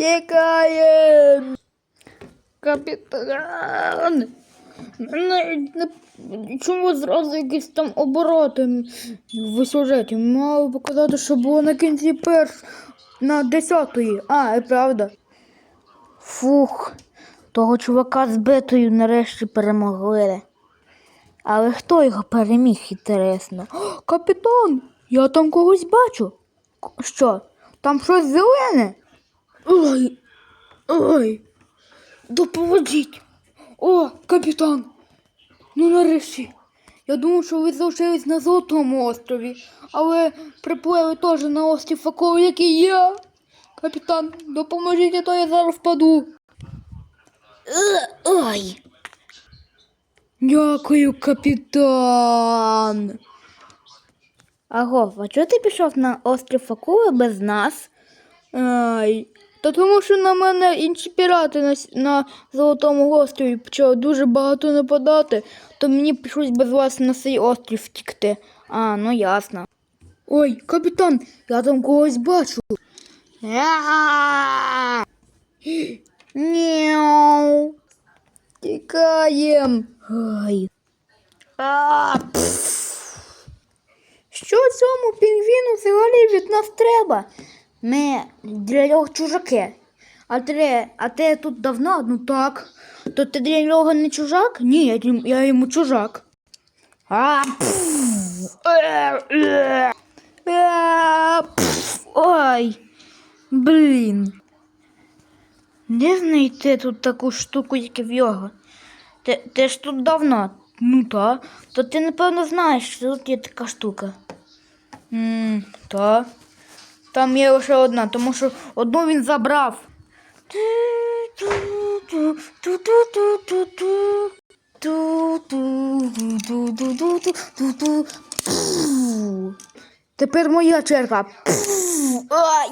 Тікаєм! Капітан! Чому зразу якісь там обороти в сюжеті? Мало показати, що було на кінці перш на десятої. А, і правда. Фух, того чувака з битою нарешті перемогли. Але хто його переміг, інтересно? Капітан, я там когось бачу. Що? Там щось зелене? Ой, ой, допоможіть. О, капітан. Ну нарешті. Я думав, що ви залишились на Золотому острові, але приплили теж на острів Факов, як і я. Капітан, допоможіть, а то я зараз впаду. Е, Ой. Дякую, капітан. Агов, а чого ти пішов на острів Акули без нас? Ай, та тому що на мене інші пірати на, на Золотому острові почали дуже багато нападати, то мені прийшлось без вас на цей острів втікти. А, ну ясно. Ой, капітан, я там когось бачу. Няу. Тікаєм. Що цьому пінгвіну взагалі від нас треба? Ми для нього чужаки. А ти, а ти тут давно? Ну так. То ти для нього не чужак? Ні, я, я йому чужак. А. Е, е. Е. Ой. Блін. Де знайти тут таку штуку, як в його? Ти, ти ж тут давно. Ну та. То ти, напевно, знаєш, що тут є така штука. М, та. Там є лише одна, тому що одну він забрав. Тепер моя черга. Ай.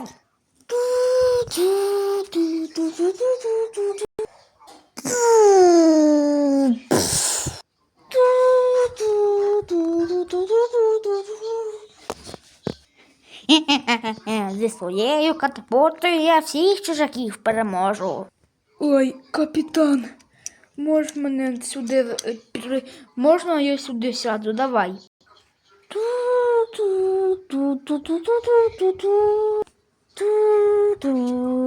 Зі своєю катапультою я всіх чужаків переможу. Ой, капітан, можеш мене сюди е, при... Можна я сюди сяду? Давай. Ні.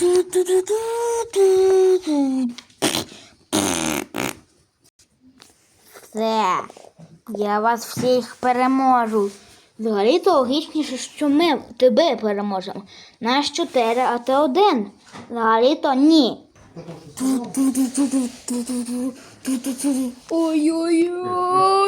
do do do Все, я вас всіх переможу. Взагалі-то логічніше, що ми тебе переможемо. Нас чотири, а ти один. Взагалі-то ні. Ой-ой-ой.